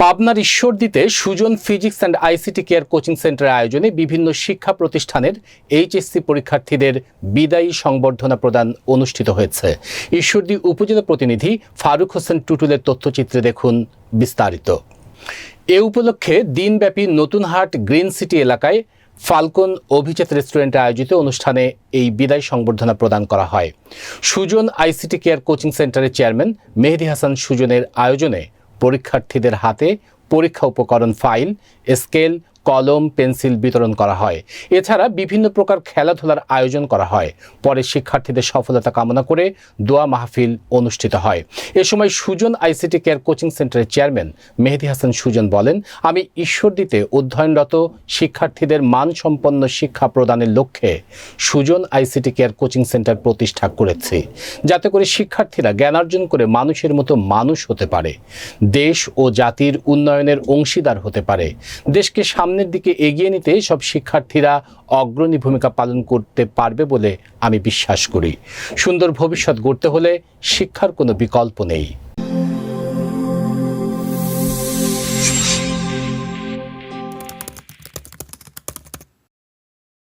পাবনার ঈশ্বরদীতে Sujan physics and ICT care coaching সেন্টারের আয়োজনে বিভিন্ন শিক্ষা প্রতিষ্ঠানের এইচএসসি পরীক্ষার্থীদের বিদায়ী সংবর্ধনা প্রদান অনুষ্ঠিত হয়েছে। ঈশ্বরদী উপজেলা প্রতিনিধি ফারুক হোসেন টুটুলের তথ্যচিত্রে দেখুন বিস্তারিত। এ উপলক্ষে দিনব্যাপী নতুনহাট গ্রিন সিটি এলাকায় ফাল্কন অভিজাত রেস্টুরেন্টে আয়োজিত অনুষ্ঠানে এই বিদায় সংবর্ধনা প্রদান করা হয়। সুজন আইসিটি কেয়ার কোচিং সেন্টারের চেয়ারম্যান মেহেদি হাসান সুজনের আয়োজনে পরীক্ষার্থীদের হাতে পরীক্ষা উপকরণ ফাইল স্কেল কলম, পেন্সিল বিতরণ করা হয়। এছাড়া বিভিন্ন প্রকার খেলাধুলার আয়োজন করা হয়। পরে শিক্ষার্থীদের সফলতা কামনা করে দোয়া মাহফিল অনুষ্ঠিত হয়। এ সময় সুজন আইসিটি কেয়ার কোচিং সেন্টারের চেয়ারম্যান মেহেদি হাসান সুজন বলেন, আমি ঈশ্বরদীতে অধ্যয়নরত শিক্ষার্থীদের মানসম্পন্ন শিক্ষা প্রদানের লক্ষ্যে Sujan ICT care coaching centre প্রতিষ্ঠা করেছি। যাতে করে শিক্ষার্থীরা জ্ঞানার্জন করে মানুষের মতো মানুষ হতে পারে। দেশ ও জাতির উন্নয়নের অংশীদার হতে পারে। দেশকে সামনের দিকে এগিয়ে নিতে সব শিক্ষার্থীরা অগ্রণী ভূমিকা পালন করতে পারবে বলে আমি বিশ্বাস করি। সুন্দর ভবিষ্যৎ গড়তে হলে শিক্ষার কোনো বিকল্প নেই।